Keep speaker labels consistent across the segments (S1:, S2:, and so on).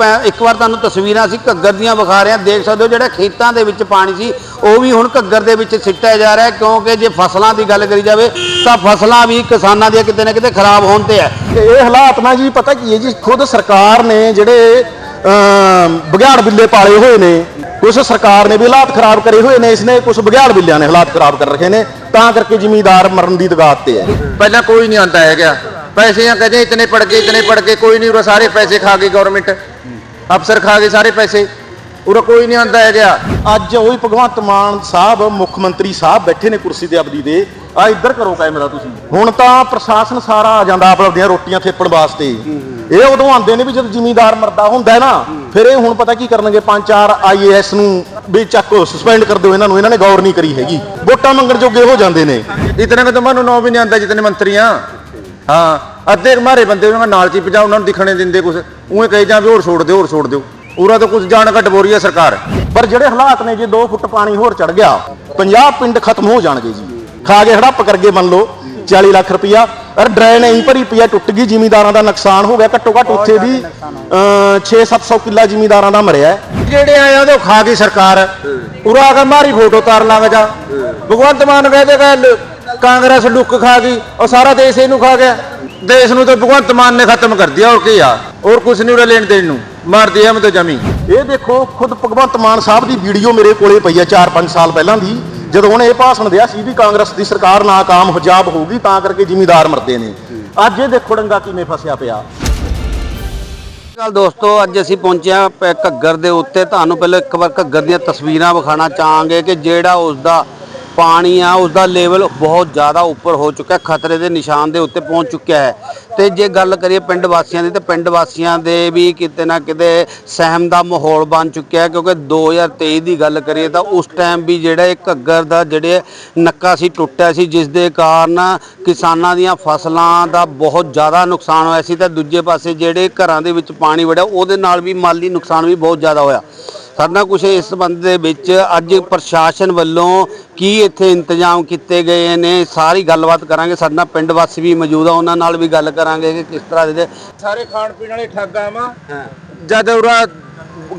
S1: ਇੱਕ ਵਾਰ ਤੁਹਾਨੂੰ ਤਸਵੀਰਾਂ ਸੀ ਘੱਗਰ ਦੀਆਂ ਵਿਖਾ ਰਿਹਾ ਦੇਖ ਸਕਦੇ ਹੋ ਜਿਹੜਾ ਖੇਤਾਂ ਦੇ ਵਿੱਚ ਪਾਣੀ ਸੀ ਉਹ ਵੀ ਹੁਣ ਘੱਗਰ ਦੇ ਵਿੱਚ ਸਿੱਟਿਆ ਜਾ ਰਿਹਾ ਕਿਉਂਕਿ ਜੇ ਫਸਲਾਂ ਦੀ ਗੱਲ ਕਰੀ ਜਾਵੇ ਤਾਂ ਫਸਲਾਂ ਵੀ ਕਿਸਾਨਾਂ ਦੀਆਂ ਕਿਤੇ ਨਾ ਕਿਤੇ ਖਰਾਬ ਹੋਣ ਤੇ ਹੈ।
S2: ਇਹ ਹਾਲਾਤ ਨਾ ਜੀ ਪਤਾ ਕੀ ਹੈ ਜੀ ਖੁਦ ਸਰਕਾਰ ਨੇ ਜਿਹੜੇ ਬਗਿਆੜ ਬਿੱਲੇ ਪਾਲੇ ਹੋਏ ਨੇ ਕੁਝ ਸਰਕਾਰ ਨੇ ਵੀ ਹਾਲਾਤ ਖਰਾਬ ਕਰੇ ਹੋਏ ਨੇ ਇਸ ਨੇ ਕੁਝ ਬਗਿਆੜ ਬਿੱਲਿਆਂ ਨੇ ਹਾਲਾਤ ਖਰਾਬ ਕਰ ਰੱਖੇ ਨੇ ਤਾਂ ਕਰਕੇ ਜ਼ਿਮੀਦਾਰ ਮਰਨ ਦੀ ਦਗਾਤ ਤੇ ਹੈ।
S3: ਪਹਿਲਾਂ ਕੋਈ ਨਹੀਂ ਆਂਦਾ ਹੈਗਾ। ਪੈਸੇ ਆ ਕਹਿੰਦੇ ਇਤਨੇ ਪੜ ਗਏ ਇਤਨੇ ਪੜ ਗਏ ਕੋਈ ਨਹੀਂ ਉਹ ਸਾਰੇ ਪੈਸੇ ਖਾ ਗਈ ਗਵਰਨਮੈਂਟ ਅਫਸਰ ਖਾ ਗਏ ਸਾਰੇ ਪੈਸੇ। ਉਰੇ ਕੋਈ ਨਹੀਂ ਆਂਦਾ ਹੈਗਾ।
S2: ਅੱਜ ਉਹੀ ਭਗਵੰਤ ਮਾਨ ਸਾਹਿਬ, ਮੁੱਖ ਮੰਤਰੀ ਸਾਹਿਬ ਬੈਠੇ ਨੇ ਕੁਰਸੀ ਤੇ ਆਪਦੀ ਦੇ। ਆ ਇੱਧਰ ਕਰੋ ਕੈਮਰਾ ਤੁਸੀਂ। ਹੁਣ ਤਾਂ ਪ੍ਰਸ਼ਾਸਨ ਸਾਰਾ ਆ ਜਾਂਦਾ ਆਪ ਆਪਦੀਆਂ ਰੋਟੀਆਂ ਥੇਪਣ ਵਾਸਤੇ। ਇਹ ਉਦੋਂ ਆਂਦੇ ਨੇ ਵੀ ਜਦ ਜਿਮੀਦਾਰ ਮਰਦਾ ਹੁੰਦਾ ਨਾ, ਫਿਰ ਇਹ ਹੁਣ ਪਤਾ ਕੀ ਕਰਨਗੇ ਪੰਜ ਚਾਰ ਆਈਏਐਸ ਨੂੰ ਵੀ ਚੱਕੋ ਸਸਪੈਂਡ ਕਰ ਦਿਓ ਇਹਨਾਂ ਨੂੰ। ਇਹਨਾਂ ਨੇ ਗੌਰ ਨਹੀਂ ਕਰੀ ਹੈਗੀ। ਵੋਟਾਂ ਮੰਗਣ ਜੋਗੇ ਹੋ ਜਾਂਦੇ ਨੇ।
S3: ਇਤਨੇ ਕਿ ਤੁਹਾਨੂੰ ਨੌ ਵੀ ਨਹੀਂ ਆਂਦਾ, ਜਿਤਨੇ ਮੰਤਰੀਆਂ। ਹਾਂ। ਅੱਧੇ ਮਾਰੇ ਬੰਦੇ ਉਹਨਾਂ ਨਾਲ ਚੀ ਪਜਾ ਉਹਨਾਂ ਨੂੰ ਦਿਖਣੇ ਦਿੰਦੇ ਕੁਝ ਉਵੇਂ ਕਹੇ ਜਾਂ ਵੀ ਹੋਰ ਛੋੜ ਦਿਓ, ਹੋਰ ਛੋੜ ਦਿਓ। ਉਰਾ ਤਾਂ ਕੁਝ ਜਾਣ ਘਟ ਬੋਰੀ ਹੈ ਸਰਕਾਰ।
S2: ਪਰ ਜਿਹੜੇ ਹਾਲਾਤ ਨੇ ਜੇ 2 ਫੁੱਟ ਪਾਣੀ ਹੋਰ ਚੜ ਗਿਆ 50 ਪਿੰਡ ਖਤਮ ਹੋ ਜਾਣਗੇ ਜੀ। ਖਾ ਕੇ ਹੜੱਪ ਕਰਕੇ ਮੰਨ ਲਓ 40 ਲੱਖ ਰੁਪਇਆ ਅਰ ਡਰੇਨ ਐਂ ਭਰੀ ਪਈ ਟੁੱਟ ਗਈ, ਜ਼ਿਮੀਦਾਰਾਂ ਦਾ ਨੁਕਸਾਨ ਹੋ ਗਿਆ। ਘੱਟੋ ਘੱਟ ਉੱਥੇ ਵੀ 6-700 ਕਿੱਲਾ ਜ਼ਿਮੀਦਾਰਾਂ ਦਾ ਮਰਿਆ
S3: ਜਿਹੜੇ ਆਇਆ ਉਹ ਖਾ ਗਈ ਸਰਕਾਰ। ਉਰਾ ਕੇ ਮਾਰੀ ਫੋਟੋ ਤਾਰ ਲਾਂਗਾ ਜਾ। ਭਗਵੰਤ ਮਾਨ ਕਹਿੰਦੇ ਕਿ ਕਾਂਗਰਸ ਲੁੱਕ ਖਾ ਗਈ, ਉਹ ਸਾਰਾ ਦੇਸ਼ ਇਹਨੂੰ ਖਾ ਗਿਆ। ਦੇਸ਼ ਨੂੰ ਤਾਂ ਭਗਵੰਤ ਮਾਨ ਨੇ ਖਤਮ ਕਰ ਦਿਆ ਹੋਰ ਕੀ ਆ? ਹੋਰ ਕੁਛ ਨਹੀਂ ਉਰੇ ਲੈਣ ਦੇਣ ਨੂੰ। ਮਾਰ ਦਿਆ ਮੈਂ ਤਾਂ ਜਮੀ।
S2: ਇਹ ਦੇਖੋ ਖੁਦ ਭਗਵੰਤ ਮਾਨ ਸਾਹਿਬ ਦੀ ਵੀਡੀਓ ਮੇਰੇ ਕੋਲੇ ਪਈ ਹੈ 4-5 ਸਾਲ ਪਹਿਲਾਂ ਦੀ। ਜਦੋਂ ਉਹਨੇ ਇਹ ਭਾਸ਼ਣ ਦਿਆ ਸੀ ਵੀ ਕਾਂਗਰਸ ਦੀ ਸਰਕਾਰ ਨਾਕਾਮ ਹੁਜਾਬ ਹੋਊਗੀ ਤਾਂ ਕਰਕੇ ਜ਼ਿਮੀਂਦਾਰ ਮਰਦੇ ਨੇ। ਅੱਜ ਇਹ ਦੇਖੋ ਡੰਗਾ ਕਿਵੇਂ ਫਸਿਆ ਪਿਆ।
S1: ਗੱਲ ਦੋਸਤੋ ਅੱਜ ਅਸੀਂ ਪਹੁੰਚੇ ਹਾਂ ਪ- ਘੱਗਰ ਦੇ ਉੱਤੇ। ਤੁਹਾਨੂੰ ਪਹਿਲਾਂ ਇੱਕ ਵਾਰ ਘੱਗਰ ਦੀਆਂ ਤਸਵੀਰਾਂ ਵਿਖਾਣਾ ਚਾਹਾਂਗੇ ਕਿ ਜਿਹੜਾ ਉਸ ਦਾ ਪਾਣੀ ਆ ਉਸ ਦਾ ਲੈਵਲ ਬਹੁਤ ਜ਼ਿਆਦਾ ਉੱਪਰ ਹੋ ਚੁੱਕਾ ਖਤਰੇ ਦੇ ਨਿਸ਼ਾਨ ਦੇ ਉੱਤੇ ਪਹੁੰਚ ਚੁੱਕਿਆ ਹੈ। ਤੇ ਜੇ ਗੱਲ ਕਰੀਏ ਪਿੰਡ ਵਾਸੀਆਂ ਦੀ, ਤੇ ਪਿੰਡ ਵਾਸੀਆਂ ਦੇ ਵੀ ਕਿਤੇ ਨਾ ਕਿਤੇ ਸਹਿਮ ਦਾ ਮਾਹੌਲ ਬਣ ਚੁੱਕਿਆ ਹੈ, ਕਿਉਂਕਿ 2023 ਦੀ ਗੱਲ ਕਰੀਏ ਤਾਂ ਉਸ ਟਾਈਮ ਵੀ ਜਿਹੜਾ ਇਹ ਘੱਗਰ ਦਾ ਜਿਹੜੇ ਨੱਕਾ ਸੀ, ਟੁੱਟਿਆ ਸੀ, ਜਿਸ ਦੇ ਕਾਰਨ ਕਿਸਾਨਾਂ ਦੀਆਂ ਫਸਲਾਂ ਦਾ ਬਹੁਤ ਜ਼ਿਆਦਾ ਨੁਕਸਾਨ ਹੋਇਆ ਸੀ ਤੇ ਦੂਜੇ ਪਾਸੇ ਜਿਹੜੇ ਘਰਾਂ ਦੇ ਵਿੱਚ ਪਾਣੀ ਵੜਿਆ, ਉਹਦੇ ਨਾਲ ਵੀ ਮਾਲੀ ਨੁਕਸਾਨ ਵੀ ਬਹੁਤ ਜ਼ਿਆਦਾ ਹੋਇਆ। ਸਾਡਾ ਕੁਝ ਇਸ ਸੰਬੰਧ ਦੇ ਵਿੱਚ ਅੱਜ ਪ੍ਰਸ਼ਾਸਨ ਵੱਲੋਂ ਕੀ ਇੱਥੇ ਇੰਤਜ਼ਾਮ ਕੀਤੇ ਗਏ ਨੇ? ਸਾਰੀ ਗੱਲਬਾਤ ਕਰਾਂਗੇ। ਸਾਡੇ ਪਿੰਡ ਵਾਸੀ ਵੀ ਮੌਜੂਦ ਆ। ਉਹਨਾਂ ਨਾਲ ਵੀ ਗੱਲ ਕਰਾਂਗੇ ਕਿ ਕਿਸ ਤਰ੍ਹਾਂ ਦੇ
S3: ਸਾਰੇ ਖਾਣ ਪੀਣ ਵਾਲੇ ਠੱਗ ਵਾ। ਜਦ ਉਰਾ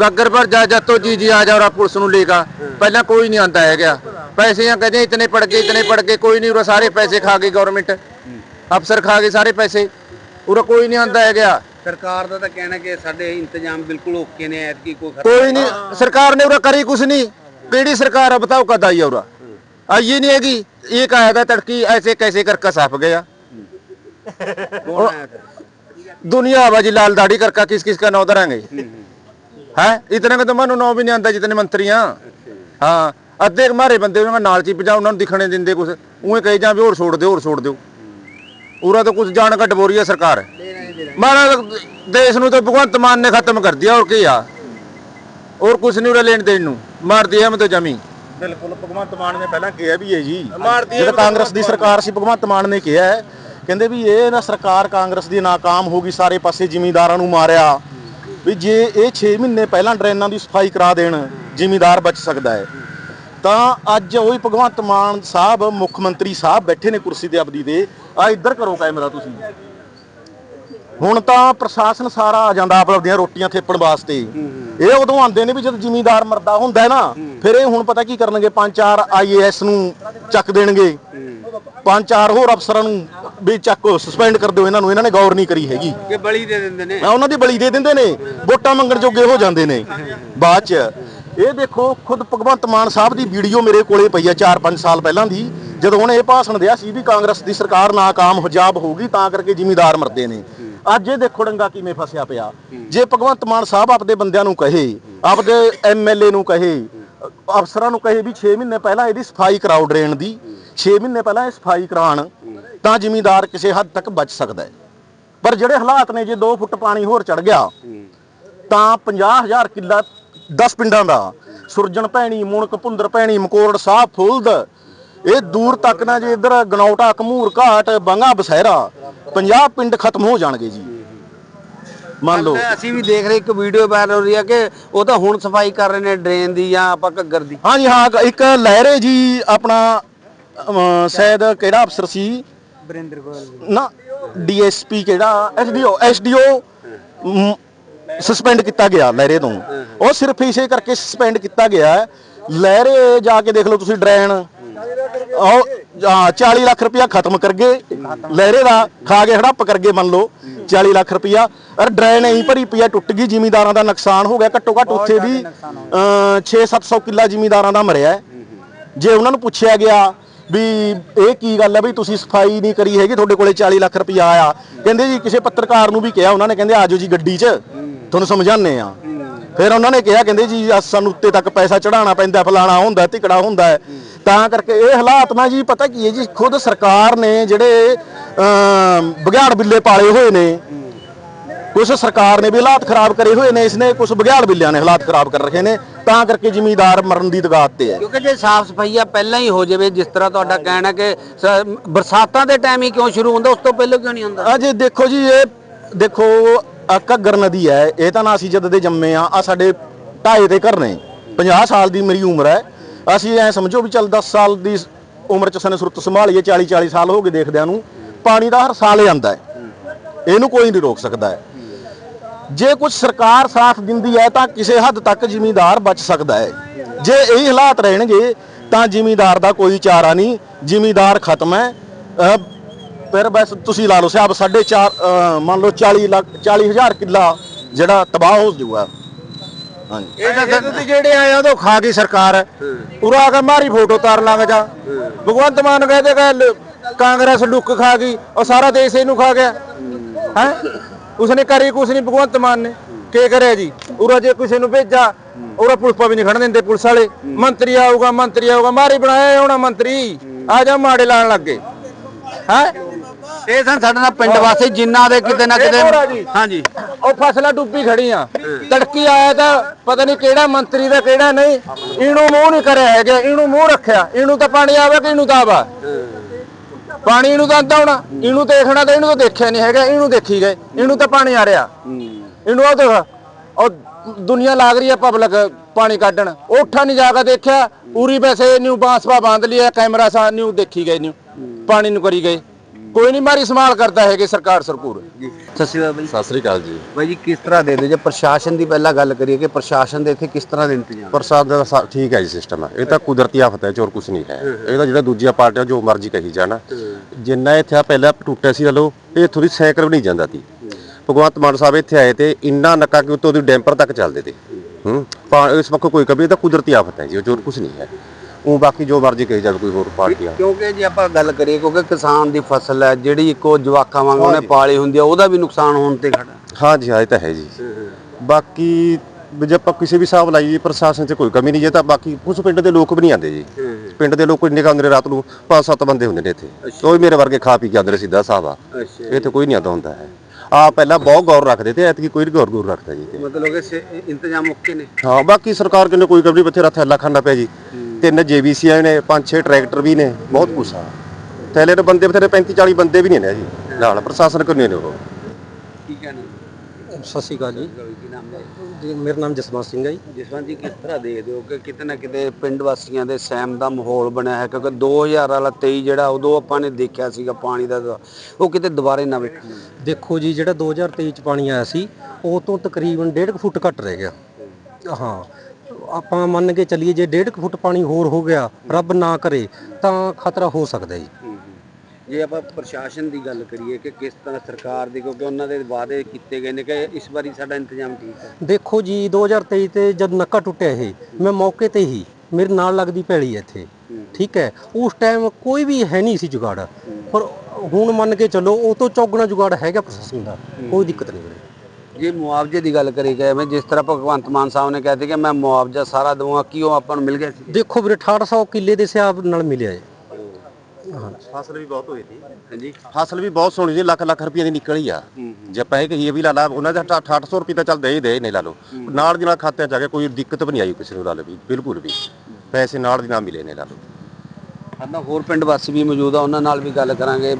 S3: ਗੱਗਰ ਪਰ ਜਾ ਜਾ ਤੋ ਜੀ ਜੀ ਆ ਜਾ ਉਰਾ ਪੁਲਿਸ ਨੂੰ ਲੇਗਾ ਪਹਿਲਾਂ ਕੋਈ ਨਹੀਂ ਆਂਦਾ ਹੈਗਾ। ਪੈਸੇ ਜਾਂ ਕਹਿੰਦੇ ਇਤਨੇ ਪੜ ਗਏ ਇਤਨੇ ਪੜ ਗਏ ਕੋਈ ਨਹੀਂ ਉਰਾ ਸਾਰੇ ਪੈਸੇ ਖਾ ਗਈ ਗਵਰਨਮੈਂਟ ਅਫਸਰ ਖਾ ਗਏ ਸਾਰੇ ਪੈਸੇ। ਉਰਾ ਕੋਈ ਨਹੀਂ ਆਂਦਾ ਹੈਗਾ
S1: ਸਰਕਾਰ ਦਾ ਤਾਂ ਕਹਿਣਾ ਕਿ ਸਾਡੇ ਇੰਤਜ਼ਾਮ ਬਿਲਕੁਲ ਓਕੇ ਨੇ ਐਤਕੀ ਕੋਈ
S3: कोई नहीं सरकार ने उरा करी कुछ नहीं केड़ी सरकार है बताओ कद आई है उरा आई ही नहीं हैगी एक आया था तड़की ऐसे कैसे करके साफ गया दुनिया बाजी लाल दाढ़ी करका किस किस का नौ धरांगे है इतने का तो मनु नौ भी नहीं आंदा जितने मंत्री हैं हाँ ਅੱਧੇ ਮਾਰੇ ਬੰਦੇ ਉਹਨਾਂ ਨਾਲ ਚੀ ਪਜਾ ਉਹਨਾਂ ਨੂੰ ਦਿਖਣੇ ਦਿੰਦੇ ਕੁਛ ਉਵੇਂ ਕਹੀ ਜਾਂ ਵੀ ਹੋਰ ਛੋੜ ਦਿਓ ਹੋਰ ਛੋੜ ਦਿਓ ਉਰਾ ਤਾਂ ਕੁਝ ਜਾਣ ਘਟ ਬੋਰੀ ਹੈ ਸਰਕਾਰ। ਮਾਰਾ ਦੇਸ਼ ਨੂੰ ਤਾਂ ਭਗਵੰਤ ਮਾਨ ਨੇ ਖਤਮ ਕਰ ਦਿਆ ਹੋਰ ਕੀ ਆ? ਹੋਰ ਕੁਝ ਨਹੀਂ ਉਰੇ ਲੈਣ ਦੇਣ ਨੂੰ। ਮਾਰਦੀ ਹੈ ਮੈਂ ਜਮੀ।
S2: ਬਿਲਕੁਲ ਭਗਵੰਤ ਮਾਨ ਨੇ ਪਹਿਲਾਂ ਕਿਹਾ ਵੀ ਹੈ ਜੀ। ਜਿਹੜਾ ਕਾਂਗਰਸ ਦੀ ਸਰਕਾਰ ਸੀ ਭਗਵੰਤ ਮਾਨ ਨੇ ਕਿਹਾ ਕਹਿੰਦੇ ਵੀ ਇਹ ਨਾ ਸਰਕਾਰ ਕਾਂਗਰਸ ਦੀ ਨਾਕਾਮ ਹੋ ਗਈ ਸਾਰੇ ਪਾਸੇ ਜਿਮੀਦਾਰਾਂ ਨੂੰ ਮਾਰਿਆ। ਵੀ ਜੇ ਇਹ 6 ਮਹੀਨੇ ਪਹਿਲਾਂ ਡਰੇਨਾਂ ਦੀ ਸਫ਼ਾਈ ਕਰਾ ਦੇਣ ਜਿਮੀਦਾਰ ਬਚ ਸਕਦਾ ਹੈ। ਤਾਂ ਅੱਜ ਉਹੀ ਭਗਵੰਤ ਮਾਨ ਸਾਹਿਬ ਮੁੱਖ ਮੰਤਰੀ ਸਾਹਿਬ ਬੈਠੇ ਨੇ ਕੁਰਸੀ ਤੇ ਆਪਦੀ ਦੇ। ਆ ਇੱਧਰ ਕਰੋ ਕੈਮਰਾ ਤੁਸੀਂ। ਹੁਣ ਤਾਂ ਪ੍ਰਸ਼ਾਸਨ ਸਾਰਾ ਆ ਜਾਂਦਾ ਆਪ ਆਪਦੀਆਂ ਰੋਟੀਆਂ ਥੇਪਣ ਵਾਸਤੇ। ਇਹ ਉਦੋਂ ਆਉਂਦੇ ਨੇ ਵੀ ਜਦ ਜ਼ਿਮੀਂਦਾਰ ਮਰਦਾ ਹੁੰਦਾ ਹੈ ਨਾ ਫਿਰ ਇਹ ਹੁਣ ਪਤਾ ਕੀ ਕਰਨਗੇ ਪੰਜ ਚਾਰ ਆਈਏਐਸ ਨੂੰ ਚੱਕ ਦੇਣਗੇ। ਪੰਜ ਚਾਰ ਹੋਰ ਅਫਸਰਾਂ ਨੂੰ ਵੀ ਚੱਕੋ ਸਸਪੈਂਡ ਕਰ ਦਿਓ ਇਹਨਾਂ ਨੂੰ ਇਹਨਾਂ ਨੇ ਗੌਰ ਨਹੀਂ ਕਰੀ ਹੈਗੀ।
S1: ਕਿ ਬਲੀ ਦੇ ਦਿੰਦੇ ਨੇ।
S2: ਉਹਨਾਂ ਦੀ ਬਲੀ ਦੇ ਦਿੰਦੇ ਨੇ ਵੋਟਾਂ ਮੰਗਣ ਜੋਗੇ ਹੋ ਜਾਂਦੇ ਨੇ। ਬਾਅਦ ਚ ਇਹ ਦੇਖੋ, ਖੁਦ ਭਗਵੰਤ ਮਾਨ ਸਾਹਿਬ ਦੀ ਵੀਡੀਓ ਮੇਰੇ ਕੋਲੇ ਪਈ ਹੈ 4-5 ਸਾਲ ਪਹਿਲਾਂ ਦੀ। ਜਦੋਂ ਉਹਨੇ ਇਹ ਭਾਸ਼ਣ ਦਿਆ ਸੀ ਵੀ ਕਾਂਗਰਸ ਦੀ ਸਰਕਾਰ ਨਾਕਾਮ ਹਜਾਬ ਹੋਊਗੀ, ਤਾਂ ਕਰਕੇ ਜਿਮੀਦਾਰ ਮਰਦੇ ਨੇ। ਅੱਜ ਇਹ ਦੇਖੋ ਡੰਗਾ ਕਿਵੇਂ ਫਸਿਆ ਪਿਆ। ਜੇ ਭਗਵੰਤ ਮਾਨ ਸਾਹਿਬ ਆਪਦੇ ਬੰਦਿਆਂ ਨੂੰ ਕਹੇ, ਆਪਦੇ ਐਮਐਲਏ ਨੂੰ ਕਹੇ, ਅਫਸਰਾਂ ਨੂੰ ਕਹੇ ਵੀ 6 ਮਹੀਨੇ ਪਹਿਲਾਂ ਇਹਦੀ ਸਫ਼ਾਈ ਕਰਾਓ ਡਰੇਨ ਦੀ 6 ਮਹੀਨੇ ਪਹਿਲਾਂ ਇਹ ਸਫ਼ਾਈ ਕਰਾਉਣ ਤਾਂ ਜ਼ਿਮੀਦਾਰ ਕਿਸੇ ਹੱਦ ਤੱਕ ਬਚ ਸਕਦਾ ਹੈ। ਪਰ ਜਿਹੜੇ ਹਾਲਾਤ ਨੇ, ਜੇ 2 ਫੁੱਟ ਪਾਣੀ ਹੋਰ ਚੜ ਗਿਆ, ਤਾਂ 50000 ਕਿੱਲਾ 10 ਪਿੰਡਾਂ ਦਾ। ਸੁਰਜਣ ਭੈਣੀ ਮੁਣਕ ਭੁੰਦਰ ਭੈਣੀ ਮਕੋੜ ਸਾਹਿਬ ਫੁੱਲਦ। ਇਹ ਦੂਰ ਤੱਕ ਨਾ ਜੇ ਇਧਰ ਗਨੌਟਾ ਕਮੂਰ ਘਾਟ ਬੰਗਾ ਬਸਹਿਰਾ 50 ਪਿੰਡ ਖਤਮ ਹੋ ਜਾਣਗੇ ਜੀ। ਮੰਨ ਲਓ।
S1: ਅਸੀਂ ਵੀ ਦੇਖ ਰਹੇ ਇੱਕ ਵੀਡੀਓ ਵਾਇਰਲ ਹੋ ਰਹੀ ਹੈ ਕਿ ਉਹ ਤਾਂ ਹੁਣ ਸਫ਼ਾਈ ਕਰ ਰਹੇ ਨੇ ਡਰੇਨ ਦੀ ਜਾਂ ਆਪਾਂ ਘੱਗਰ ਦੀ।
S2: ਹਾਂਜੀ ਹਾਂ ਇੱਕ ਲਹਿਰੇ ਜੀ ਆਪਣਾ ਸ਼ਾਇਦ ਕਿਹੜਾ ਅਫਸਰ ਸੀ?
S1: ਬਰਿੰਦਰ ਗੋਲ
S2: ਨਾ ਡੀਐਸਪੀ ਕਿਹੜਾ? ਐਸਡੀਓ ਐਸਡੀਓ ਸਸਪੈਂਡ ਕੀਤਾ ਗਿਆ ਲਹਿਰੇ ਤੋਂ ਉਹ ਸਿਰਫ ਇਸੇ ਕਰਕੇ ਸਸਪੈਂਡ ਕੀਤਾ ਗਿਆ ਲਹਿਰੇ ਜਾ ਕੇ ਦੇਖ ਲਓ ਤੁਸੀਂ ਡਰੈਨ ਉਹ 40 ਲੱਖ ਰੁਪਇਆ ਖਤਮ ਕਰ ਗਏ ਲਹਿਰੇ ਦਾ ਖਾ ਕੇ ਹੜੱਪ ਕਰ ਗਏ ਮੰਨ ਲਓ 40 ਲੱਖ ਰੁਪਇਆ। ਔਰ ਡਰੈਨ ਐਂ ਭਰੀ ਪਈ ਟੁੱਟ ਗਈ, ਜ਼ਿਮੀਂਦਾਰਾਂ ਦਾ ਨੁਕਸਾਨ ਹੋ ਗਿਆ। ਘੱਟੋ ਘੱਟ ਉੱਥੇ ਵੀ 6-700 ਕਿੱਲਾ ਜਿਮੀਦਾਰਾਂ ਦਾ ਮਰਿਆ ਜੇ ਉਹਨਾਂ ਨੂੰ ਪੁੱਛਿਆ ਗਿਆ ਵੀ ਇਹ ਕੀ ਗੱਲ ਹੈ ਵੀ ਤੁਸੀਂ ਸਫ਼ਾਈ ਨਹੀਂ ਕਰੀ ਹੈਗੀ, ਤੁਹਾਡੇ ਕੋਲੇ 40 ਲੱਖ ਰੁਪਇਆ ਆਇਆ। ਕਹਿੰਦੇ ਜੀ, ਕਿਸੇ ਪੱਤਰਕਾਰ ਨੂੰ ਵੀ ਕਿਹਾ, ਉਹਨਾਂ ਨੇ ਕਹਿੰਦੇ ਆਜੋ ਜੀ ਗੱਡੀ 'ਚ। ਤੁਹਾਨੂੰ ਸਮਝਾਉਂਦੇ ਆ ਫਿਰ ਉਹਨਾਂ ਨੇ ਕਿਹਾ ਕਹਿੰਦੇ ਜੀ ਸਾਨੂੰ ਉੱਤੇ ਤੱਕ ਪੈਸਾ ਚੜਾਉਣਾ ਪੈਂਦਾ ਫਲਾਣਾ ਹੁੰਦਾ ਟਿਕੜਾ ਹੁੰਦਾ। ਤਾਂ ਕਰਕੇ ਇਹ ਹਾਲਾਤ ਨਾ ਜੀ ਪਤਾ ਕੀ ਹੈ ਜੀ ਖੁਦ ਸਰਕਾਰ ਨੇ ਜਿਹੜੇ ਅਮ, ਬਘਿਆੜ ਬਿੱਲੇ ਪਾਲੇ ਹੋਏ ਨੇ ਕੁਝ ਸਰਕਾਰ ਨੇ ਵੀ ਹਾਲਾਤ ਖਰਾਬ ਕਰੇ ਹੋਏ ਨੇ ਇਸਨੇ ਕੁਝ ਬਘਿਆੜ ਬਿੱਲਿਆਂ ਨੇ ਹਾਲਾਤ ਖਰਾਬ ਕਰ ਰੱਖੇ ਨੇ ਤਾਂ ਕਰਕੇ ਜ਼ਿਮੀਂਦਾਰ ਮਰਨ ਦੀ ਤਗਾਤ ਤੇ ਹੈ।
S1: ਕਿਉਂਕਿ ਜੇ ਸਾਫ਼ ਸਫਾਈਆ ਪਹਿਲਾਂ ਹੀ ਹੋ ਜਾਵੇ ਜਿਸ ਤਰ੍ਹਾਂ ਤੁਹਾਡਾ ਕਹਿਣਾ ਕਿ ਬਰਸਾਤਾਂ ਦੇ ਟਾਈਮ ਹੀ ਕਿਉਂ ਸ਼ੁਰੂ ਹੁੰਦਾ ਉਸ ਤੋਂ ਪਹਿਲਾਂ ਕਿਉਂ ਨਹੀਂ ਹੁੰਦਾ?
S2: ਅਜੇ ਦੇਖੋ ਜੀ ਇਹ ਦੇਖੋ ਆਹ ਘੱਗਰ ਨਦੀ ਹੈ, ਇਹ ਤਾਂ ਨਾ ਅਸੀਂ ਜਦ ਦੇ ਜੰਮੇ ਆ ਆ ਸਾਡੇ ਢਾਏ ਦੇ ਘਰ ਨੇ। 50 ਸਾਲ ਦੀ ਮੇਰੀ ਉਮਰ ਹੈ। ਅਸੀਂ ਐ ਸਮਝੋ ਵੀ ਚੱਲ 10 ਸਾਲ ਦੀ ਉਮਰ ਚ ਸਨੇ ਸੁਰਤ ਸੰਭਾਲੀਏ 40 40 ਸਾਲ ਹੋ ਗਏ ਦੇਖਦਿਆਂ ਨੂੰ, ਪਾਣੀ ਦਾ ਹਰ ਸਾਲ ਹੀ ਆਉਂਦਾ ਹੈ। ਇਹਨੂੰ ਕੋਈ ਨਹੀਂ ਰੋਕ ਸਕਦਾ ਹੈ। ਜੇ ਕੁਝ ਸਰਕਾਰ ਸਾਥ ਦਿੰਦੀ ਹੈ, ਤਾਂ ਕਿਸੇ ਹੱਦ ਤੱਕ ਜ਼ਿਮੀਂਦਾਰ ਬਚ ਸਕਦਾ ਹੈ। ਜੇ ਇਹੀ ਹਾਲਾਤ ਰਹਿਣਗੇ, ਤਾਂ ਜ਼ਿਮੀਂਦਾਰ ਦਾ ਕੋਈ ਚਾਰਾ ਨਹੀਂ। ਜ਼ਿਮੀਂਦਾਰ ਖਤਮ ਹੈ। ਫਿਰ ਬਸ ਤੁਸੀਂ ਲਾ ਲਓ ਸਿਆਬ 4.5 ਮੰਨ ਲਓ 40 ਲੱਖ 40 ਹਜ਼ਾਰ ਕਿੱਲਾ ਜਿਹੜਾ ਤਬਾਹ ਹੋ ਜਾਊਗਾ। ਹਾਂਜੀ।
S3: ਇਹ ਤਾਂ ਤੁਸੀਂ ਜਿਹੜੇ ਆਏ ਆ ਉਦੋਂ ਖਾ ਗਈ ਸਰਕਾਰ। ਉਰਾ ਆ ਕੇ ਮਾਰੀ ਫੋਟੋ ਤਾਰ ਲਾਂਗੇ ਜਾ। ਭਗਵੰਤ ਮਾਨ ਕਹਦੇ ਕਿ ਕਾਂਗਰਸ ਲੁੱਕ ਖਾ ਗਈ ਉਹ ਸਾਰਾ ਦੇਸ਼ ਇਹਨੂੰ ਖਾ ਗਿਆ। ਹੈ। ਉਸਨੇ ਕਰੀ ਕੁਛ ਨਹੀਂ ਭਗਵੰਤ ਮਾਨ ਨੇ। ਕੀ ਕਰਿਆ ਜੀ? ਉਰਾ ਜੇ ਕਿਸੇ ਨੂੰ ਭੇਜਾ ਉਰਾ ਪੁਲਿਸ ਵੀ ਨਹੀਂ ਖੜਨ ਦਿੰਦੇ ਪੁਲਿਸ ਵਾਲੇ। ਮੰਤਰੀ ਆਊਗਾ ਮੰਤਰੀ ਆਊਗਾ ਮਾਰੀ ਬਣਾਇਆ ਹੋਣਾ ਮੰਤਰੀ। ਆ ਜਾ ਮਾੜੇ ਲਾਣ ਲੱਗੇ ਹੈ?
S1: ਇਹ ਸਨ ਸਾਡੇ ਨਾਲ ਪਿੰਡ ਵਾਸੀ ਜਿਨ੍ਹਾਂ ਦੇ ਕਿਤੇ ਨਾ। ਕਿਤੇ ਹਾਂਜੀ।
S3: ਉਹ ਫਸਲਾਂ ਡੁੱਬੀ ਖੜੀਆਂ। ਤੜਕੀ ਆਇਆ ਤਾਂ ਪਤਾ ਨਹੀਂ ਕਿਹੜਾ ਮੰਤਰੀ ਦਾ ਕਿਹੜਾ ਨਹੀਂ। ਇਹਨੂੰ ਮੂੰਹ ਨਹੀਂ ਕਰਿਆ ਹੈਗਾ ਇਹਨੂੰ ਮੂੰਹ ਰੱਖਿਆ। ਇਹਨੂੰ ਤਾਂ ਪਾਣੀ ਆਵੇ ਕਿ ਇਹਨੂੰ ਤਾਂ ਆਵਾ? ਪਾਣੀ ਇਹਨੂੰ ਤਾਂ ਆਉਂਦਾ ਹੋਣਾ। ਇਹਨੂੰ ਦੇਖਣਾ ਤਾਂ ਇਹਨੂੰ ਤਾਂ ਦੇਖਿਆ ਨਹੀਂ ਹੈਗਾ ਇਹਨੂੰ ਦੇਖੀ ਗਏ। ਇਹਨੂੰ ਤਾਂ ਪਾਣੀ ਆ ਰਿਹਾ। ਇਹਨੂੰ ਉਹ ਦੇਖ ਉਹ ਦੁਨੀਆ ਲੱਗ ਰਹੀ ਹੈ ਪਬਲਿਕ ਪਾਣੀ ਕੱਢਣ। ਉੱਠਾ ਨਹੀਂ ਜਾ ਕੇ ਦੇਖਿਆ। ਪੂਰੀ ਵੈਸੇ ਨਿਊ ਬਾਂਸਪਾ ਬੰਦ ਲਿਆ ਕੈਮਰਾ ਸਾ ਨਿਊ ਦੇਖੀ ਗਏ ਨਿਊ ਪਾਣੀ ਨੂੰ ਕਰੀ ਗਏ। ਕੋਈ ਨਹੀਂ ਮਾਰੀ ਸੰਭਾਲ ਕਰਦਾ ਹੈਗੇ ਸਰਕਾਰ ਸਰਪੂਰ
S1: ਸਤਿ ਸ਼੍ਰੀ ਅਕਾਲ ਬਾਈ
S4: ਸਤਿ ਸ੍ਰੀ ਅਕਾਲ ਜੀ।
S1: ਬਾਈ ਜੀ ਕਿਸ ਤਰ੍ਹਾਂ ਦੇ ਦੇ ਜੇ? ਪ੍ਰਸ਼ਾਸਨ ਦੀ ਪਹਿਲਾਂ ਗੱਲ ਕਰੀਏ ਕਿ ਪ੍ਰਸ਼ਾਸਨ ਦੇ ਇੱਥੇ ਕਿਸ ਤਰ੍ਹਾਂ ਦੇ ਇੰਤਜ਼ਾਮ?
S4: ਪ੍ਰਸਾਦ ਦਾ ਸਾ- ਠੀਕ ਹੈ ਜੀ ਸਿਸਟਮ ਇਹ ਤਾਂ ਕੁਦਰਤੀ ਆਫਤ ਹੈ ਚੋਰ ਕੁਛ ਨਹੀਂ ਹੈ। ਇਹ ਤਾਂ ਜਿਹੜਾ ਦੂਜੀਆਂ ਪਾਰਟੀਆਂ ਜੋ ਮਰਜ਼ੀ ਕਹੀ ਜਾਣ। ਜਿੰਨਾ ਇੱਥੇ ਆ ਪਹਿਲਾਂ ਟੁੱਟਿਆ ਸੀ ਲੋ ਇਹ ਥੋੜੀ ਸਾਈਕਲ ਵੀ ਨਹੀਂ ਜਾਂਦਾ ਸੀ। ਭਗਵੰਤ ਮਾਨ ਸਾਹਿਬ ਇੱਥੇ ਆਏ ਤੇ ਇੰਨਾ ਨੱਕਾ ਕਿ ਉੱਤੋਂ ਦੀ ਡੈਂਪਰ ਤੱਕ ਚੱਲਦੇ ਤੇ। ਹੂੰ। ਪਾ- ਇਸ ਵਕਤ ਕੋਈ ਕਵੀ ਇਹ ਤਾਂ ਕੁਦਰਤੀ ਆਫਤ ਹੈ ਜੀ ਚੋਰ ਕੁਛ ਨਹੀਂ ਹੈ। ਉਹ ਬਾਕੀ ਜੋ ਮਰਜ਼ੀ ਕਹੀ ਜਾਵੇ ਕੋਈ ਹੋਰ ਪਾਰਟੀਆਂ
S1: ਕਿਉਂਕਿ ਜੇ ਆਪਾਂ ਗੱਲ ਕਰੀਏ ਕਿਉਂਕਿ ਕਿਸਾਨ ਦੀ ਫਸਲ ਹੈ ਜਿਹੜੀ ਇੱਕੋ ਜਵਾਕਾਂ ਵਾਂਗ ਉਹਨੇ ਪਾਲੀ ਹੁੰਦੀ ਹੈ ਉਹਦਾ ਵੀ ਨੁਕਸਾਨ ਹੋਣ ਤੇ ਖੜਾ।
S4: ਹਾਂ ਜੀ ਹਾਂ ਇਹ ਤਾਂ ਹੈ ਜੀ। ਬਾਕੀ ਜੇ ਆਪਾਂ ਕਿਸੇ ਵੀ ਹਿਸਾਬ ਲਾਈਏ ਪ੍ਰਸ਼ਾਸਨ 'ਚ ਕੋਈ ਕਮੀ ਨਹੀਂ ਜੇ ਤਾਂ ਬਾਕੀ ਕੁਝ ਪਿੰਡ ਦੇ ਲੋਕ ਵੀ ਨਹੀਂ ਆਉਂਦੇ ਜੀ। ਪਿੰਡ ਦੇ ਲੋਕ ਇੰਨੇ ਕੁ ਆਉਂਦੇ ਨੇ ਰਾਤ ਨੂੰ ਪੰਜ ਸੱਤ ਬੰਦੇ ਹੁੰਦੇ ਨੇ ਇੱਥੇ। ਵੀ ਮੇਰੇ ਵਰਗੇ ਖਾ ਪੀ ਕੇ ਆਉਂਦੇ ਸਿੱਧਾ ਹਿਸਾਬ ਆ ਇੱਥੇ ਕੋਈ ਨਹੀਂ ਆਉਂਦਾ ਹੁੰਦਾ ਹੈ। ਆ ਪਹਿਲਾਂ ਬਹੁਤ ਗੌਰ ਰੱਖਦੇ ਤੇ ਐਤਕੀ ਕੋਈ ਗੌਰ ਗੌਰ ਰੱਖਦਾ ਜੀ।
S1: ਮਤਲਬ ਕਿ ਇੰਤਜ਼ਾਮ ਓਕੇ ਨੇ।
S4: ਹਾਂ ਬਾਕੀ ਸਰਕਾਰ ਕਿੰਨੇ ਕੋਈ ਕਮੀ ਬਥੇਰਾ ਥੈਲਾ ਖਾਨਾ ਪਿਆ ਜੀ। ਤਿੰਨ ਜੀਬੀਸੀਆਂ ਨੇ ਪੰਜ ਛੇ ਟਰੈਕਟਰ ਵੀ ਨੇ ਬਹੁਤ ਕੁਛ ਆ। ਥੈਲੇ ਦੇ ਬੰਦੇ ਬਥੇਰੇ 35 40 ਬੰਦੇ ਵੀ ਨਹੀਂ ਨੇ ਜੀ ਨਾਲ ਪ੍ਰਸ਼ਾਸਨ ਕਿੰਨੇ ਨੇ ਉਹ।
S1: ਕੀ ਕਹਿਣਾ?
S5: ਸਤਿ ਸ਼੍ਰੀ ਅਕਾਲ ਜੀ।
S1: ਕੀ ਨਾਮ ਹੈ?
S5: ਜੀ ਮੇਰਾ ਨਾਮ ਜਸਵੰਤ ਸਿੰਘ ਹੈ ਜੀ।
S1: ਜਸਵੰਤ ਜੀ ਕਿਸ ਤਰ੍ਹਾਂ ਦੇਖਦੇ ਹੋ ਕਿ ਕਿਤੇ ਨਾ ਕਿਤੇ ਪਿੰਡ ਵਾਸੀਆਂ ਦੇ ਸਹਿਮ ਦਾ ਮਾਹੌਲ ਬਣਿਆ ਹੈ? ਕਿਉਂਕਿ 2000 ਵਾਲਾ 23 ਜਿਹੜਾ ਉਦੋਂ ਆਪਾਂ ਨੇ ਦੇਖਿਆ ਸੀਗਾ ਪਾਣੀ ਦਾ ਉਹ ਕਿਤੇ ਦੁਬਾਰੇ ਨਾ ਮਿਲੇ।
S5: ਦੇਖੋ ਜੀ ਜਿਹੜਾ 2023 ਚ ਪਾਣੀ ਆਇਆ ਸੀ ਉਹ ਤੋਂ ਤਕਰੀਬਨ 1.5 ਫੁੱਟ ਘੱਟ ਰਹਿ ਗਿਆ। ਹਾਂ ਆਪਾਂ ਮੰਨ ਕੇ ਚੱਲੀਏ ਜੇ 1.5 ਫੁੱਟ ਪਾਣੀ ਹੋਰ ਹੋ ਗਿਆ ਰੱਬ ਨਾ ਕਰੇ ਤਾਂ ਖਤਰਾ ਹੋ ਸਕਦਾ ਜੀ।
S1: ਜੇ ਆਪਾਂ ਪ੍ਰਸ਼ਾਸਨ ਦੀ ਗੱਲ ਕਰੀਏ ਕਿ ਕਿਸ ਤਰ੍ਹਾਂ ਸਰਕਾਰ ਦੀ ਕਿਉਂਕਿ ਉਹਨਾਂ ਦੇ ਵਾਅਦੇ ਕੀਤੇ ਗਏ ਨੇ ਕਿ ਇਸ ਵਾਰੀ ਸਾਡਾ ਇੰਤਜ਼ਾਮ ਠੀਕ ਹੈ।
S5: ਦੇਖੋ ਜੀ 2023 ਤੇ ਜਦ ਨੱਕਾ ਟੁੱਟਿਆ ਇਹ ਮੈਂ ਮੌਕੇ ਤੇ ਹੀ ਮੇਰੇ ਨਾਲ ਲੱਗਦੀ ਪੈਲੀ ਹੈ ਇੱਥੇ। ਠੀਕ ਹੈ ਉਸ ਟਾਈਮ ਕੋਈ ਵੀ ਹੈ ਨਹੀਂ ਸੀ ਜੁਗਾੜ। ਪਰ ਹੁਣ ਮੰਨ ਕੇ ਚੱਲੋ ਉਹ ਤੋਂ ਚੌਗਣਾ ਜੁਗਾੜ ਹੈਗਾ ਪ੍ਰਸ਼ਾਸਨ ਦਾ ਕੋਈ ਦਿੱਕਤ ਨਹੀਂ ਵੀਰੇ।
S1: ਜੇ ਮੁਆਵਜ਼ੇ ਦੀ ਗੱਲ ਕਰੀ ਗਏ ਮੈਂ ਜਿਸ ਤਰ੍ਹਾਂ ਭਗਵੰਤ ਮਾਨ ਸਾਹਿਬ ਨੇ ਕਹਿ ਕਿ ਮੈਂ ਮੁਆਵਜ਼ਾ ਸਾਰਾ ਦਊਂਗਾ ਕੀ ਉਹ ਆਪਾਂ ਨੂੰ ਮਿਲ ਗਿਆ ਸੀ?
S5: ਦੇਖੋ ਵੀਰੇ 1800 ਕਿੱਲੇ ਦੇ ਹਿਸਾਬ ਨਾਲ ਮਿਲਿਆ ਹੈ।
S4: ਫਸਲ ਵੀ ਬਹੁਤ ਹੋਈ ਸੀ।
S1: ਹਾਂਜੀ।
S4: ਫਸਲ ਵੀ ਬਹੁਤ ਸੋਹਣੀ ਜੀ ਲੱਖ ਲੱਖ ਰੁਪਏ ਦੀ ਨਿਕਲੀ ਆ। ਜੇ ਆਪਾਂ ਇਹ ਕਹੀਏ ਵੀ ਲਾ ਲਾ ਉਹਨਾਂ ਦਾ 800 ਰੁਪਏ ਤਾਂ ਚੱਲ ਦੇ ਹੀ ਦੇ ਨੇ ਲਾ ਲਓ। ਨਾਲ ਦੀ ਨਾਲ ਖਾਤਿਆਂ ਚ ਆ ਕੇ ਕੋਈ ਦਿੱਕਤ ਵੀ ਨਹੀਂ ਆਈ ਕਿਸੇ ਨੂੰ ਲਾ ਲਓ ਵੀ ਬਿਲਕੁਲ ਵੀ। ਪੈਸੇ ਨਾਲ ਦੀ ਨਾਲ ਮਿਲੇ ਨੇ ਲਾ ਲਓ।
S1: ਸਾਡਾ ਹੋਰ ਪਿੰਡ ਵਾਸੀ ਵੀ ਮੌਜੂਦ ਆ ਉਹਨਾਂ ਨਾਲ ਵੀ ਗੱਲ ਕਰਾਂਗੇ।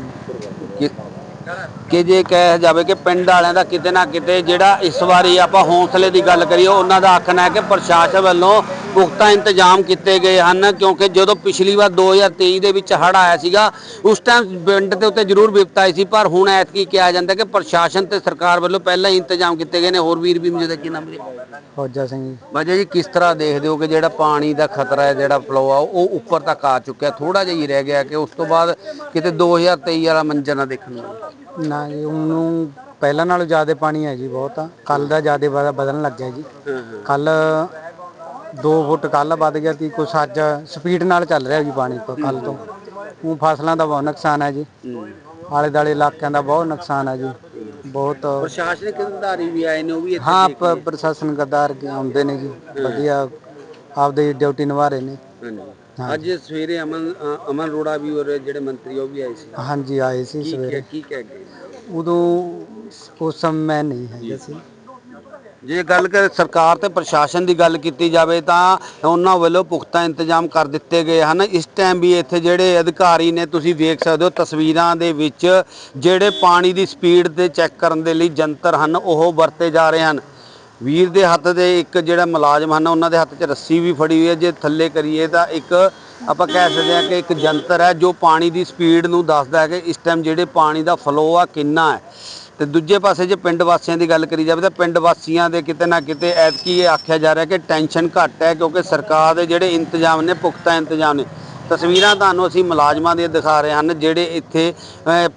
S1: ਕਿ ਜੇ ਕਹਿ ਜਾਵੇ ਕਿ ਪਿੰਡ ਵਾਲਿਆਂ ਦਾ ਕਿਤੇ ਨਾ ਕਿਤੇ ਜਿਹੜਾ ਇਸ ਵਾਰੀ ਆਪਾਂ ਹੌਸਲੇ ਦੀ ਗੱਲ ਕਰੀਏ, ਉਹਨਾਂ ਦਾ ਆਖਣਾ ਹੈ ਕਿ ਪ੍ਰਸ਼ਾਸਨ ਵੱਲੋਂ ਪੁਖਤਾ ਇੰਤਜ਼ਾਮ ਕੀਤੇ ਗਏ ਹਨ ਕਿਉਂਕਿ ਜਦੋਂ ਪਿਛਲੀ ਵਾਰ 2023 ਦੇ ਵਿੱਚ ਹੜ੍ਹ ਆਇਆ ਸੀਗਾ ਉਸ ਟਾਈਮ ਪਿੰਡ ਦੇ ਉੱਤੇ ਜ਼ਰੂਰ ਵਿਪਤਾ ਆਈ ਸੀ ਪਰ ਹੁਣ ਐਤਕੀ ਕਿਹਾ ਜਾਂਦਾ ਕਿ ਪ੍ਰਸ਼ਾਸਨ ਤੇ ਸਰਕਾਰ ਵੱਲੋਂ ਪਹਿਲਾਂ ਹੀ ਇੰਤਜ਼ਾਮ ਕੀਤੇ ਗਏ ਨੇ। ਹੋਰ ਵੀਰ ਵੀ ਹੈ ਕੀ ਨਾਮ ਵੀਰੇ?
S6: ਫੌਜਾ ਸਿੰਘ ਜੀ।
S1: ਬਾਜਾ ਜੀ ਕਿਸ ਤਰ੍ਹਾਂ ਦੇਖਦੇ ਹੋ ਕਿ ਜਿਹੜਾ ਪਾਣੀ ਦਾ ਖਤਰਾ ਹੈ ਜਿਹੜਾ ਫਲੋ ਆ ਉਹ ਉੱਪਰ ਤੱਕ ਆ ਚੁੱਕਿਆ? ਥੋੜਾ ਜਿਹਾ ਹੀ ਰਹਿ ਗਿਆ ਕਿ ਉਸ ਤੋਂ ਬਾਅਦ ਕਿਤੇ 2023 ਵਾਲਾ ਮੰਜ਼ਰ ਨਾ ਦੇਖਣ ਨੂੰ।
S6: ਨਾ ਜੀ ਉਹਨੂੰ ਪਹਿਲਾਂ ਨਾਲੋਂ ਜ਼ਿਆਦਾ ਪਾਣੀ ਹੈ ਜੀ ਬਹੁਤ। ਕੱਲ ਦਾ ਜ਼ਿਆਦਾ ਵਧ- ਵਧਣ ਲੱਗਿਆ ਜੀ। ਕੱਲ 2 ਫੁੱਟ ਕੱਲ ਵੱਧ ਗਿਆ ਸੀ ਕੁਛ ਅੱਜ ਸਪੀਡ ਨਾਲ ਚੱਲ ਰਿਹਾ ਜੀ ਪਾਣੀ ਕੱਲ ਤੋਂ। ਉਹ ਫਸਲਾਂ ਦਾ ਬਹੁਤ ਨੁਕਸਾਨ ਹੈ ਜੀ। ਆਲੇ ਦਾਲੇ ਇਲਾਕਿਆਂ ਦਾ ਬਹੁਤ ਨੁਕਸਾਨ ਹੈ ਜੀ। ਬਹੁਤ
S1: ਪ੍ਰਸ਼ਾਸਨਿਕ ਅਧਿਕਾਰੀ ਵੀ ਆਏ ਨੇ ਉਹ ਵੀ ਇੱਥੇ
S6: ਹਾਂ ਪ- ਪ੍ਰਸ਼ਾਸਨ ਗਦਾਰ ਆਉਂਦੇ ਨੇ ਜੀ। ਵਧੀਆ ਆਪਦੀ ਡਿਊਟੀ ਨਿਭਾ ਰਹੇ ਨੇ।
S1: ਹਾਂਜੀ। ਅੱਜ ਸਵੇਰੇ ਅਮਨ ਅ, ਅਮਨ ਅਰੋੜਾ ਵੀ ਔਰ ਜਿਹੜੇ ਮੰਤਰੀ ਉਹ ਵੀ ਆਏ ਸੀ।
S6: ਹਾਂਜੀ ਆਏ ਸੀ
S1: ਕੀ
S6: ਸਵੇਰੇ।
S1: ਕੀ ਕਹਿ ਗਏ?
S6: ਉਦੋਂ ਉਸ ਸਮੇਂ ਨਹੀਂ ਹੈਗੇ ਸੀ।
S1: ਜੇ ਗੱਲ ਕਰ ਸਰਕਾਰ ਤੇ ਪ੍ਰਸ਼ਾਸਨ ਦੀ ਗੱਲ ਕੀਤੀ ਜਾਵੇ ਤਾਂ ਉਹਨਾਂ ਵੱਲੋਂ ਪੁਖਤਾ ਇੰਤਜ਼ਾਮ ਕਰ ਦਿੱਤੇ ਗਏ ਹਨ। ਇਸ ਟਾਈਮ ਵੀ ਇੱਥੇ ਜਿਹੜੇ ਅਧਿਕਾਰੀ ਨੇ, ਤੁਸੀਂ ਵੇਖ ਸਕਦੇ ਹੋ ਤਸਵੀਰਾਂ ਦੇ ਵਿੱਚ ਜਿਹੜੇ ਪਾਣੀ ਦੀ ਸਪੀਡ ਤੇ ਚੈੱਕ ਕਰਨ ਦੇ ਲਈ ਜੰਤਰ ਹਨ, ਉਹ ਵਰਤੇ ਜਾ ਰਹੇ ਹਨ। ਵੀਰ ਦੇ ਹੱਥ ਦੇ ਇੱਕ ਜਿਹੜਾ ਮੁਲਾਜ਼ਮ ਹਨ, ਉਹਨਾਂ ਦੇ ਹੱਥ 'ਚ ਰੱਸੀ ਵੀ ਫੜੀ ਹੋਈ ਹੈ। ਜੇ ਥੱਲੇ ਕਰੀਏ ਤਾਂ ਇੱਕ ਆਪਾਂ ਕਹਿ ਸਕਦੇ ਹਾਂ ਕਿ ਇੱਕ ਜੰਤਰ ਹੈ ਜੋ ਪਾਣੀ ਦੀ ਸਪੀਡ ਨੂੰ ਦੱਸਦਾ ਹੈ ਕਿ ਇਸ ਟਾਈਮ ਜਿਹੜੇ ਪਾਣੀ ਦਾ ਫਲੋ ਆ ਕਿੰਨਾ ਹੈ। ਤੇ ਦੂਜੇ ਪਾਸੇ ਜੇ ਪਿੰਡ ਵਾਸੀਆਂ ਦੀ ਗੱਲ ਕਰੀ ਜਾਵੇ ਤਾਂ ਪਿੰਡ ਵਾਸੀਆਂ ਦੇ ਕਿਤੇ ਨਾ ਕਿਤੇ ਐਤਕੀ ਇਹ ਆਖਿਆ ਜਾ ਰਿਹਾ ਕਿ ਟੈਨਸ਼ਨ ਘੱਟ ਹੈ ਕਿਉਂਕਿ ਸਰਕਾਰ ਦੇ ਜਿਹੜੇ ਇੰਤਜ਼ਾਮ ਨੇ, ਪੁਖਤਾ ਇੰਤਜ਼ਾਮ ਨੇ। ਤਸਵੀਰਾਂ ਤੁਹਾਨੂੰ ਅਸੀਂ ਮੁਲਾਜ਼ਮਾਂ ਦੀਆਂ ਦਿਖਾ ਰਹੇ ਹਨ, ਜਿਹੜੇ ਇੱਥੇ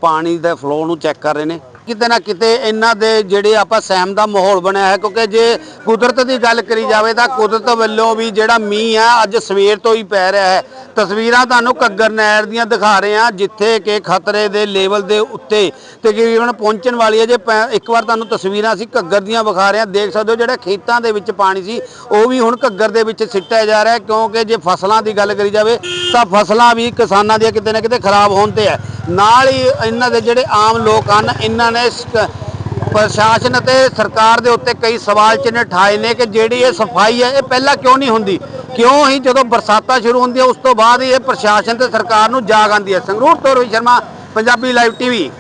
S1: ਪਾਣੀ ਦੇ ਫਲੋ ਨੂੰ ਚੈੱਕ ਕਰ ਰਹੇ ਨੇ। ਕਿਤੇ ਨਾ ਕਿਤੇ ਇਹਨਾਂ ਦੇ ਜਿਹੜੇ ਆਪਾਂ ਸਹਿਮ ਦਾ ਮਾਹੌਲ ਬਣਿਆ ਹੈ, ਕਿਉਂਕਿ ਜੇ ਕੁਦਰਤ ਦੀ ਗੱਲ ਕਰੀ ਜਾਵੇ ਤਾਂ ਕੁਦਰਤ ਵੱਲੋਂ ਵੀ ਜਿਹੜਾ ਮੀਂਹ ਆ, ਅੱਜ ਸਵੇਰ ਤੋਂ ਹੀ ਪੈ ਰਿਹਾ ਹੈ। ਤਸਵੀਰਾਂ ਤੁਹਾਨੂੰ ਘੱਗਰ ਨਹਿਰ ਦੀਆਂ ਦਿਖਾ ਰਹੇ ਹਾਂ, ਜਿੱਥੇ ਕਿ ਖਤਰੇ ਦੇ ਲੈਵਲ ਦੇ ਉੱਤੇ ਤਕਰੀਬਨ ਪਹੁੰਚਣ ਵਾਲੀ ਹੈ। ਜੇ ਪੈ- ਇੱਕ ਵਾਰ ਤੁਹਾਨੂੰ ਤਸਵੀਰਾਂ ਅਸੀਂ ਘੱਗਰ ਦੀਆਂ ਵਿਖਾ ਰਹੇ ਹਾਂ, ਦੇਖ ਸਕਦੇ ਹੋ ਜਿਹੜਾ ਖੇਤਾਂ ਦੇ ਵਿੱਚ ਪਾਣੀ ਸੀ, ਉਹ ਵੀ ਹੁਣ ਘੱਗਰ ਦੇ ਵਿੱਚ ਸਿੱਟਿਆ ਜਾ ਰਿਹਾ ਕਿਉਂਕਿ ਜੇ ਫਸਲਾਂ ਦੀ ਗੱਲ ਕਰੀ ਜਾਵੇ ਤਾਂ ਫਸਲਾਂ ਵੀ ਕਿਸਾਨਾਂ ਦੀਆਂ ਕਿਤੇ ਨਾ ਕਿਤੇ ਖਰਾਬ ਹੋਣ ਤੇ ਹੈ। ਨਾਲ ਹੀ ਇਹਨਾਂ ਦੇ ਜਿਹੜੇ ਆਮ ਲੋਕ ਹਨ, ਇਹਨਾਂ ਨੇ ਸ- ਪ੍ਰਸ਼ਾਸਨ ਅਤੇ ਸਰਕਾਰ ਦੇ ਉੱਤੇ ਕਈ ਸਵਾਲ ਚਿੰਨ੍ਹ ਠਾਏ ਨੇ ਕਿ ਜਿਹੜੀ ਇਹ ਸਫ਼ਾਈ ਹੈ, ਇਹ ਪਹਿਲਾਂ ਕਿਉਂ ਨਹੀਂ ਹੁੰਦੀ? ਕਿਉਂ ਹੀ ਜਦੋਂ ਬਰਸਾਤਾਂ ਸ਼ੁਰੂ ਹੁੰਦੀਆਂ, ਉਸ ਤੋਂ ਬਾਅਦ ਹੀ ਇਹ ਪ੍ਰਸ਼ਾਸਨ ਤੇ ਸਰਕਾਰ ਨੂੰ ਜਾਗ ਆਉਂਦੀ ਹੈ। ਸੰਗਰੂਰ ਤੋਂ ਰਵੀ ਸ਼ਰਮਾ, ਪੰਜਾਬੀ ਲਾਈਵ ਟੀਵੀ